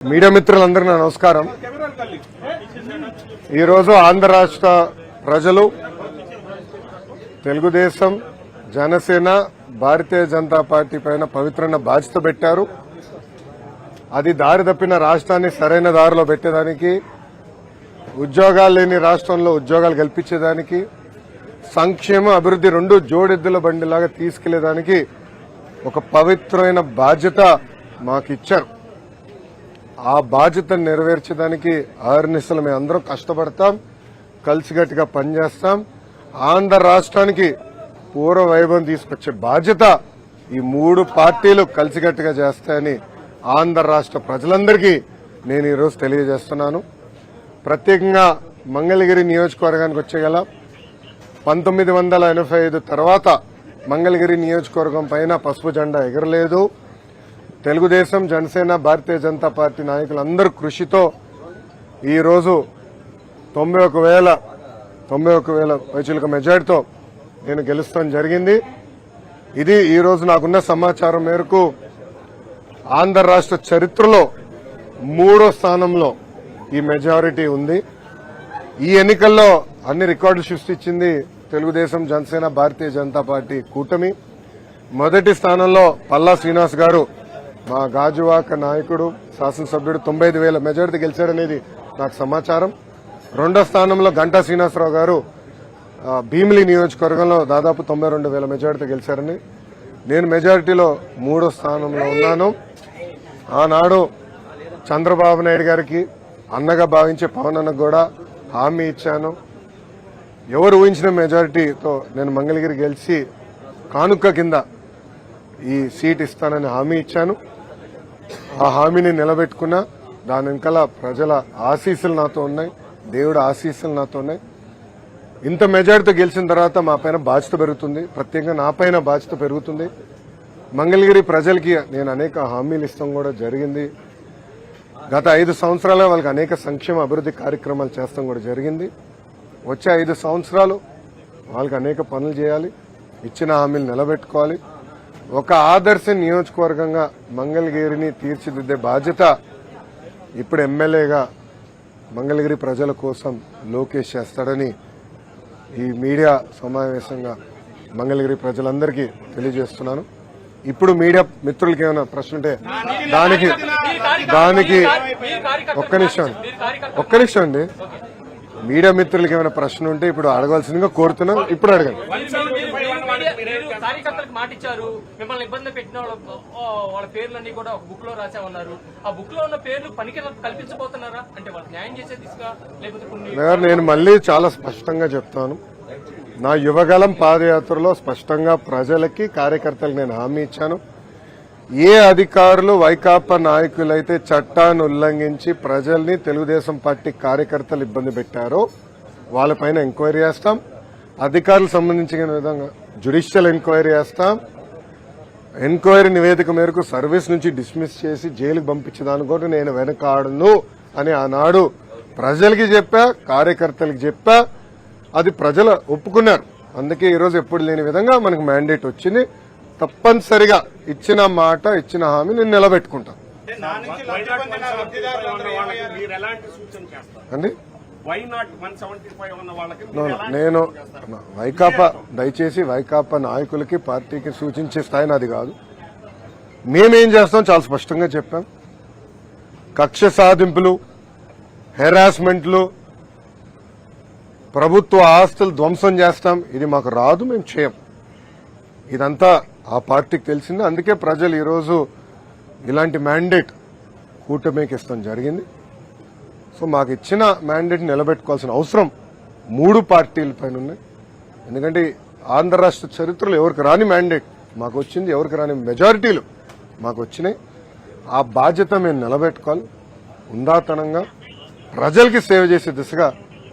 Media మిత్రులందరికీ నమస్కారం. ఈరోజు ఆంధ్ర రాష్ట్ర ప్రజలు తెలుగుదేశం జనసేన భారతీయ జనతా పార్టీ పైన పవిత్రమైన బాధ్యత పెట్టారు. అది దారి తప్పిన రాష్ట్రాన్ని సరైన దారిలో పెట్టేదానికి ఉద్యోగాలు లేని రాష్ట్రంలో ఉద్యోగాలు కల్పించేదానికి సంక్షేమ అభివృద్ధి రెండు జోడెద్దుల బండిలాగా తీసుకెళ్ళేదానికి ఒక పవిత్రమైన బాధ్యత మాకు ఇచ్చారు ఆ బాధ్యతను నెరవేర్చడానికి ఆరునిసలు మేము అందరం కష్టపడతాం కలిసిగట్టుగా పనిచేస్తాం. ఆంధ్ర రాష్ట్రానికి పూర్వ వైభవం తీసుకొచ్చే బాధ్యత ఈ మూడు పార్టీలు కలిసిగట్టుగా చేస్తాయని ఆంధ్ర రాష్ట్ర ప్రజలందరికీ నేను ఈరోజు తెలియజేస్తున్నాను. ప్రత్యేకంగా మంగళగిరి నియోజకవర్గానికి వచ్చేగల పంతొమ్మిది వందల ఎనభై ఐదు తర్వాత మంగళగిరి నియోజకవర్గం పైన పసుపు జెండా ఎగరలేదు. తెలుగుదేశం జనసేన భారతీయ జనతా పార్టీ నాయకులందరూ కృషితో ఈరోజు తొంభై ఒక వేల తొంభై ఒక వేల పైచులక మెజార్టీతో నేను గెలుస్తాం జరిగింది. ఇది ఈరోజు నాకున్న సమాచారం మేరకు ఆంధ్ర రాష్ట్ర చరిత్రలో మూడో స్థానంలో ఈ మెజారిటీ ఉంది. ఈ ఎన్నికల్లో అన్ని రికార్డులు సృష్టించింది తెలుగుదేశం జనసేన భారతీయ జనతా పార్టీ కూటమి. మొదటి స్థానంలో పల్లా శ్రీనివాస్ గారు మా గాజువాక నాయకుడు శాసనసభ్యుడు తొంభై ఐదు వేల మెజార్టీ గెలిచాడనేది నాకు సమాచారం. రెండో స్థానంలో గంటా శ్రీనివాసరావు గారు భీమిలి నియోజకవర్గంలో దాదాపు తొంభై రెండు వేల మెజార్టీ గెలిచారని. నేను మెజారిటీలో మూడో స్థానంలో ఉన్నాను. ఆనాడు చంద్రబాబు నాయుడు గారికి అన్నగా భావించే పవన్ అన్నకు కూడా హామీ ఇచ్చాను. ఎవరు ఊహించిన మెజారిటీతో నేను మంగళగిరి గెలిచి కానుక కింద ఈ సీట్ ఇస్తానని హామీ ఇచ్చాను. ఆ హామీని నిలబెట్టుకున్నా దాని వెనకాల ప్రజల ఆశీస్సులు నాతో ఉన్నాయి. దేవుడు ఆశీస్సులు నాతో ఉన్నాయి. ఇంత మెజార్టీతో గెలిచిన తర్వాత మా పైన బాధ్యత పెరుగుతుంది. ప్రత్యేకంగా నా పైన బాధ్యత పెరుగుతుంది. మంగళగిరి ప్రజలకి నేను అనేక హామీలు ఇస్తాం కూడా జరిగింది. గత ఐదు సంవత్సరాల వాళ్ళకి అనేక సంక్షేమ అభివృద్ధి కార్యక్రమాలు చేస్తాం కూడా జరిగింది. వచ్చే ఐదు సంవత్సరాలు వాళ్ళకి అనేక పనులు చేయాలి. ఇచ్చిన హామీలు నిలబెట్టుకోవాలి. ఒక ఆదర్శ నియోజకవర్గంగా మంగళగిరిని తీర్చిదిద్దే బాధ్యత ఇప్పుడు ఎమ్మెల్యేగా మంగళగిరి ప్రజల కోసం లోకేష్ చేస్తాడని ఈ మీడియా సమావేశంగా మంగళగిరి ప్రజలందరికీ తెలియజేస్తున్నాను. ఇప్పుడు మీడియా మిత్రులకి ఏమైనా ప్రశ్న ఉంటే దానికి దానికి ఒక్క నిమిషం ఒక్క నిమిషం అండి. మీడియా మిత్రులకి ఏమైనా ప్రశ్న ఉంటే ఇప్పుడు అడగవలసిందిగా కోరుతున్నాం. ఇప్పుడు అడగండి. కార్యకర్తలకు మాట ఇచ్చారు. మిమ్మల్ని ఇబ్బంది పెట్టిన వాళ్ళ పేర్లన్నీ కూడా ఒక బుక్లో రాసామన్నారు ఆ బుక్లో ఉన్న పేర్లు పనికి కల్పించబోతున్నారా? అంటే వాళ్ళు న్యాయం చేసే దిశగా లేకపోతే కొన్ని నేను మళ్ళీ చాలా స్పష్టంగా చెప్తాను. నా యువగలం పాదయాత్రలో స్పష్టంగా ప్రజలకి కార్యకర్తలకు నేను హామీ ఇచ్చాను. ఏ అధికారులు వైకాపా నాయకులైతే చట్టాన్ని ఉల్లంఘించి ప్రజల్ని తెలుగుదేశం పార్టీ కార్యకర్తలు ఇబ్బంది పెట్టారో వాళ్ళపైన ఎంక్వైరీ చేస్తాం. అధికారులకు సంబంధించిన విధంగా జ్యుడిషియల్ ఎంక్వైరీ చేస్తాం. ఎంక్వైరీ నివేదిక మేరకు సర్వీస్ నుంచి డిస్మిస్ చేసి జైలుకు పంపించేదాని కూడా నేను వెనకాడను అని ఆనాడు ప్రజలకి చెప్పా కార్యకర్తలకు చెప్పా. అది ప్రజలు ఒప్పుకున్నారు. అందుకే ఈరోజు ఎప్పుడు లేని విధంగా మనకు మ్యాండేట్ వచ్చింది. తప్పనిసరిగా ఇచ్చిన మాట ఇచ్చిన హామీ నేను నిలబెట్టుకుంటాను అండి? Why not one seventy five ఉన్న వాళ్ళకి నో, మీరు నో, ఎలాంటి నేను వైకాపా దయచేసి వైకాపా నాయకులకి పార్టీకి సూచించే స్థాయి నాది కాదు. మేమేం చేస్తాం చాలా స్పష్టంగా చెప్పాం. కక్ష సాధింపులు హెరాస్మెంట్లు ప్రభుత్వ ఆస్తులు ధ్వంసం చేస్తాం. ఇది మాకు రాదు మేము చేయం. ఇదంతా ఆ పార్టీకి తెలిసింది. అందుకే ప్రజలు ఈరోజు ఇలాంటి మ్యాండేట్ కూటమికి ఇస్తాం. జరిగింది. సో మాకు ఇచ్చిన మ్యాండేట్ నిలబెట్టుకోవాల్సిన అవసరం మూడు పార్టీల పైన ఉన్నాయి ఎందుకంటే ఆంధ్ర రాష్ట్ర చరిత్రలో ఎవరికి రాని మ్యాండేట్ మాకు వచ్చింది ఎవరికి రాని మెజారిటీలు మాకు వచ్చినాయి. ఆ బాధ్యత మేము నిలబెట్టుకోవాలి. ఉందాతనంగా ప్రజలకి సేవ చేసే దిశగా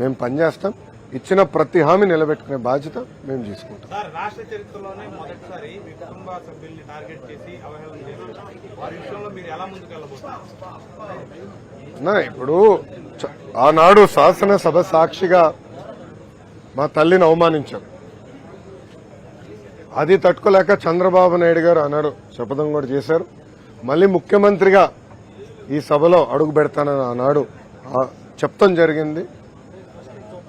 మేము పనిచేస్తాం. ఇచ్చిన ప్రతి హామీ నిలబెట్టుకునే బాధ్యత మేము తీసుకుంటాం. ఇప్పుడు చ- ఆనాడు శాసనసభ సాక్షిగా మా తల్లిని అవమానించారు అది తట్టుకోలేక చంద్రబాబు నాయుడు గారు అన్నాడు శపథం కూడా చేశారు. మళ్ళీ ముఖ్యమంత్రిగా ఈ సభలో అడుగు పెడతానని ఆనాడు ఆ, చెప్తాం జరిగింది.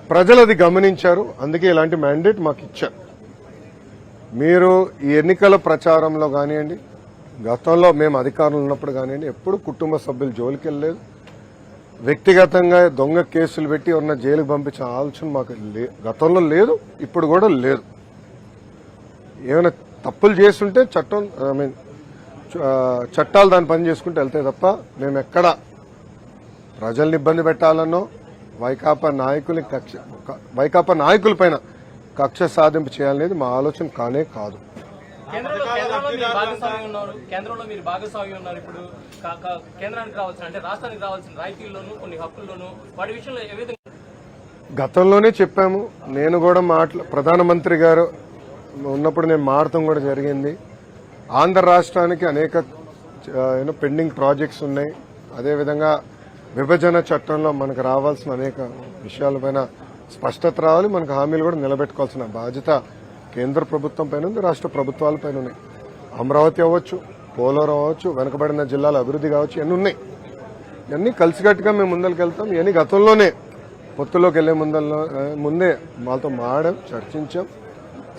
ప్రజలు అది గమనించారు. అందుకే ఇలాంటి మ్యాండేట్ మాకు ఇచ్చారు. మీరు ఈ ఎన్నికల ప్రచారంలో కానివ్వండి గతంలో మేము అధికారంలో ఉన్నప్పుడు కానివ్వండి ఎప్పుడు కుటుంబ సభ్యులు జోలికి వెళ్ళలేదు వ్యక్తిగతంగా దొంగ కేసులు పెట్టి ఉన్న జైలుకు పంపించిన ఆలోచన మాకు లే- గతంలో లేదు ఇప్పుడు కూడా లేదు. ఏమైనా తప్పులు చేస్తుంటే చట్టం ఐ మీన్ చట్టాలు దాని పని చేసుకుంటూ వెళ్తే తప్ప మేము ఎక్కడ ప్రజల్ని ఇబ్బంది పెట్టాలనో వైకాపా నాయకుల్ని కక్ష వైకాపా నాయకుల పైన కక్ష సాధింపు చేయాలనేది మా ఆలోచన కానే కాదు. కేంద్రంలో కేంద్రంలో మీరు భాగస్వామి ఉన్నారు. కేంద్రంలో మీరు భాగస్వామి ఉన్నారు ఇప్పుడు. కేంద్రానికి రావాల్సిన అంటే రాష్ట్రానికి రావాల్సిన రాయితీల్లోనూ కొన్ని హక్కుల్లోనూ వాటి విషయంలో ఏ విధంగా గతంలోనే చెప్పాము. నేను కూడా మాట్లా ప్రధానమంత్రి గారు ఉన్నప్పుడు నేను మారటం కూడా జరిగింది. ఆంధ్ర రాష్ట్రానికి అనేక యూనో పెండింగ్ ప్రాజెక్ట్స్ ఉన్నాయి. అదేవిధంగా విభజన చట్టంలో మనకు రావాల్సిన అనేక విషయాలపైన స్పష్టత రావాలి. మనకు హామీలు కూడా నిలబెట్టుకోవాల్సిన బాధ్యత కేంద్ర ప్రభుత్వం పైన ఉంది రాష్ట్ర ప్రభుత్వాల పైన ఉన్నాయి. అమరావతి అవ్వచ్చు పోలవరం అవ్వచ్చు వెనుకబడిన జిల్లాల అభివృద్ధి కావచ్చు ఇవన్నీ ఉన్నాయి. ఇవన్నీ కలిసికట్టుగా మేము ముందరికి వెళ్తాం. ఇవన్నీ గతంలోనే పొత్తులోకి వెళ్ళే ముందల్లో ముందే వాళ్ళతో మాడాం చర్చించాం.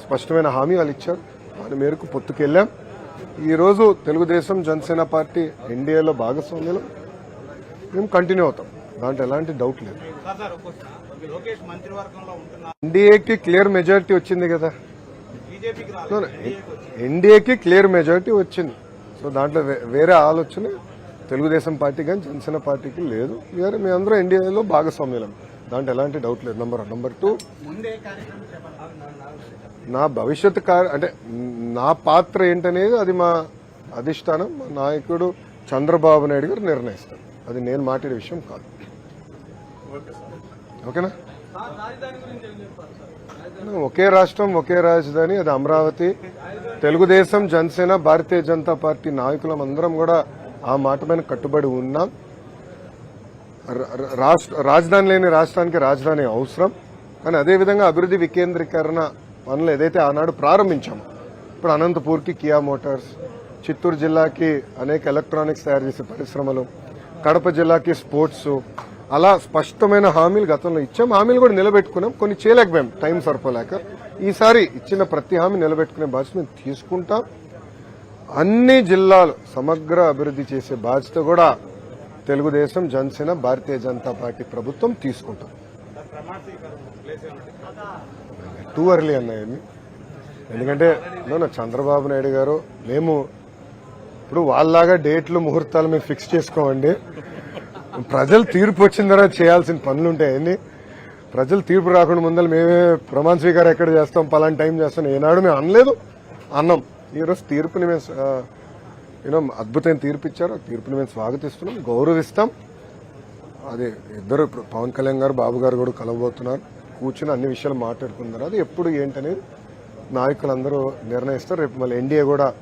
స్పష్టమైన హామీ వాళ్ళు ఇచ్చారు. దాని మేరకు పొత్తుకెళ్ళాం ఈరోజు తెలుగుదేశం జనసేన పార్టీ ఎన్డీఏలో భాగస్వామ్యంలో మేము కంటిన్యూ అవుతాం. దాంట్లో ఎలాంటి డౌట్ లేదు. ఎన్డీఏకి క్లియర్ మెజారిటీ వచ్చింది కదా. ఎన్డీఏకి క్లియర్ మెజారిటీ వచ్చింది. సో దాంట్లో వేరే ఆలోచన తెలుగుదేశం పార్టీ కానీ జనసేన పార్టీకి లేదు. వేరే మీ అందరూ ఎన్డీఏలో భాగస్వామ్యులం. దాంట్లో ఎలాంటి డౌట్ లేదు. నంబర్ వన్ నంబర్ టూ నా భవిష్యత్ అంటే నా పాత్ర ఏంటనేది అది మా అధిష్టానం మా నాయకుడు చంద్రబాబు నాయుడు గారు నిర్ణయిస్తారు. అది నేను మాట్లాడే విషయం కాదు. ఓకేనా? ఒకే రాష్ట్రం ఒకే రాజధాని అది అమరావతి. తెలుగుదేశం జనసేన భారతీయ జనతా పార్టీ నాయకులం అందరం కూడా ఆ మాట పైన కట్టుబడి ఉన్నాం. రాజధాని లేని రాష్ట్రానికి రాజధాని అవసరం. కానీ అదేవిధంగా అభివృద్ధి వికేంద్రీకరణ పనులు ఏదైతే ఆనాడు ప్రారంభించామో ఇప్పుడు అనంతపూర్కి కియా మోటార్స్ చిత్తూరు జిల్లాకి అనేక ఎలక్ట్రానిక్స్ తయారు చేసే పరిశ్రమలు కడప జిల్లాకి స్పోర్ట్స్ అలా స్పష్టమైన హామీలు గతంలో ఇచ్చాం. హామీలు కూడా నిలబెట్టుకున్నాం. కొన్ని చేయలేకపోయాం. టైం సరిపోలేక. ఈసారి ఇచ్చిన ప్రతి హామీ నిలబెట్టుకునే బాధ్యత మేము తీసుకుంటాం. అన్ని జిల్లాలు సమగ్ర అభివృద్ధి చేసే బాధ్యత కూడా తెలుగుదేశం జనసేన భారతీయ జనతా పార్టీ ప్రభుత్వం తీసుకుంటాం. టూ అర్లీ అన్నాయని ఎందుకంటే నో చంద్రబాబు నాయుడు గారు మేము ఇప్పుడు వాళ్ళలాగా డేట్లు ముహూర్తాలు మేము ఫిక్స్ చేసుకోమండి. ప్రజలు తీర్పు వచ్చిన తర్వాత చేయాల్సిన పనులు ఉంటాయండి ప్రజలు తీర్పు రాకుండా ముందర మేమే ప్రమాణ స్వీకారం ఎక్కడ చేస్తాం పలానా టైం చేస్తాం ఏనాడు మేము అనలేదు. అన్నాం. ఈరోజు తీర్పుని మేము యూనో అద్భుతమైన తీర్పు ఇచ్చారు. తీర్పుని మేము స్వాగతిస్తున్నాం గౌరవిస్తాం. అది ఇద్దరు పవన్ కళ్యాణ్ గారు బాబు గారు కూడా కలవబోతున్నారు. కూర్చుని అన్ని విషయాలు మాట్లాడుకున్నారు అది ఎప్పుడు ఏంటనేది నాయకులందరూ నిర్ణయిస్తారు. రేపు మళ్ళీ ఎన్డీఏ కూడా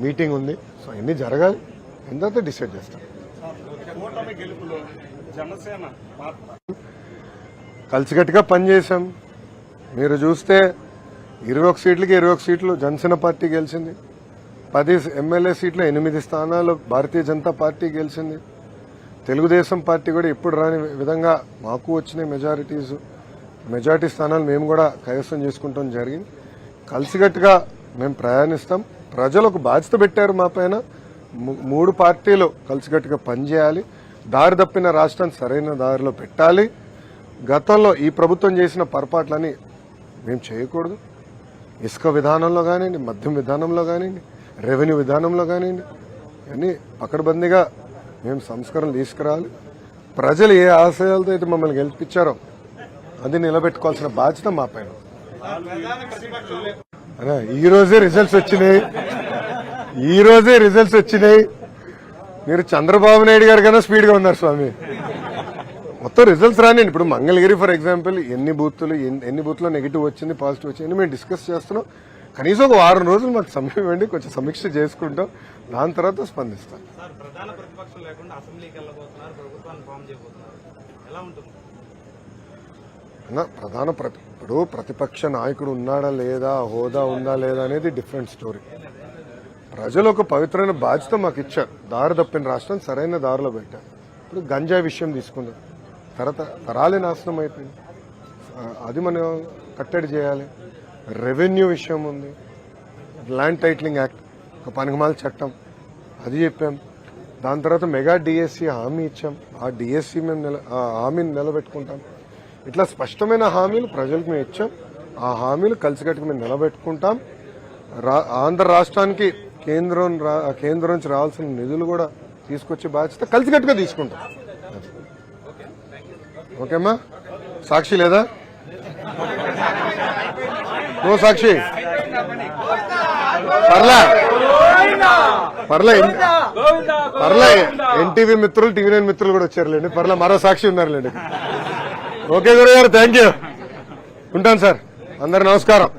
మీటింగ్ ఉంది. సో అన్నీ జరగాలి. ఎంత డిసైడ్ చేస్తారు కూటమి గెలుపులో జనసేన కలిసికట్టుగా పనిచేశాం. మీరు చూస్తే ఇరవై ఒక సీట్లకి ఇరవై ఒక సీట్లు జనసేన పార్టీ గెలిచింది. పది ఎమ్మెల్యే సీట్లు ఎనిమిది స్థానాలు భారతీయ జనతా పార్టీ గెలిచింది. తెలుగుదేశం పార్టీ కూడా ఇప్పుడు రాని విధంగా మాకు వచ్చిన మెజారిటీస్ మెజారిటీ స్థానాలు మేము కూడా కైవసం చేసుకుంటాం జరిగింది. కలిసికట్టుగా మేము ప్రయాణిస్తాం. ప్రజలకు బాధ్యత పెట్టారు మా పైన. మూడు పార్టీలు కలిసికట్టుగా పనిచేయాలి. దారి తప్పిన రాష్ట్రాన్ని సరైన దారిలో పెట్టాలి. గతంలో ఈ ప్రభుత్వం చేసిన పొరపాట్లని మేము చేయకూడదు. ఇసుక విధానంలో కానివ్వండి మద్యం విధానంలో కానివ్వండి రెవెన్యూ విధానంలో కానివ్వండి అన్నీ పకడ్బందీగా మేము సంస్కరణలు తీసుకురావాలి. ప్రజలు ఏ ఆశయాలతో అయితే మమ్మల్ని గెలిపించారో అది నిలబెట్టుకోవాల్సిన బాధ్యత మా పైన ఈరోజే రిజల్ట్స్ వచ్చినాయి. ఈ రోజే రిజల్ట్స్ వచ్చినాయి. మీరు చంద్రబాబు నాయుడు గారు కన్నా స్పీడ్గా ఉన్నారు స్వామి. మొత్తం రిజల్ట్స్ రానివ్వండి ఇప్పుడు మంగళగిరి ఫర్ ఎగ్జాంపుల్ ఎన్ని బూత్లు ఎన్ని- బూత్లో నెగిటివ్ వచ్చింది పాజిటివ్ వచ్చింది మేము డిస్కస్ చేస్తున్నాం. కనీసం ఒక వారం రోజులు మాకు సమయం ఇవ్వండి కొంచెం సమీక్ష చేసుకుంటాం. దాని తర్వాత స్పందిస్తాం. ప్రధాన ప్రతి ఇప్పుడు ప్రతిపక్ష నాయకుడు ఉన్నాడా లేదా హోదా ఉందా లేదా అనేది డిఫరెంట్ స్టోరీ ప్రజలు ఒక పవిత్రమైన బాధ్యత మాకు ఇచ్చారు దారి తప్పిన రాష్ట్రం సరైన దారిలో పెట్టారు. ఇప్పుడు గంజాయి విషయం తీసుకుందాం. తరత తరాలే నాశనం అయిపోయింది. అది మనం కట్టడి చేయాలి. రెవెన్యూ విషయం ఉంది. ల్యాండ్ టైటిలింగ్ యాక్ట్ ఒక పనికిమాల చట్టం. అది చెప్పాం. దాని తర్వాత మెగా డిఎస్సి హామీ ఇచ్చాం. ఆ డిఎస్సి మేము నిల ఆ హామీని నిలబెట్టుకుంటాం. ఇట్లా స్పష్టమైన హామీలు ప్రజలకు మేము ఇచ్చాం. ఆ హామీలు కలిసికట్టుకు మేము నిలబెట్టుకుంటాం. రా ఆంధ్ర రాష్ట్రానికి కేంద్రం రా- కేంద్రం నుంచి రావాల్సిన నిధులు కూడా తీసుకొచ్చే బాధ్యత కలిసికట్టుగా తీసుకుంటాం. ఓకేమ్మా? సాక్షి లేదా? ఓ సాక్షి. పర్లే. పర్లే పర్లే ఎన్టీవీ మిత్రులు టీవీ నైన్ మిత్రులు కూడా వచ్చారులేండి. పర్లే మరో సాక్షి ఉన్నారులేండి. ఓకే గురుగారు థ్యాంక్ యూ ఉంటాను సార్. అందరు నమస్కారం.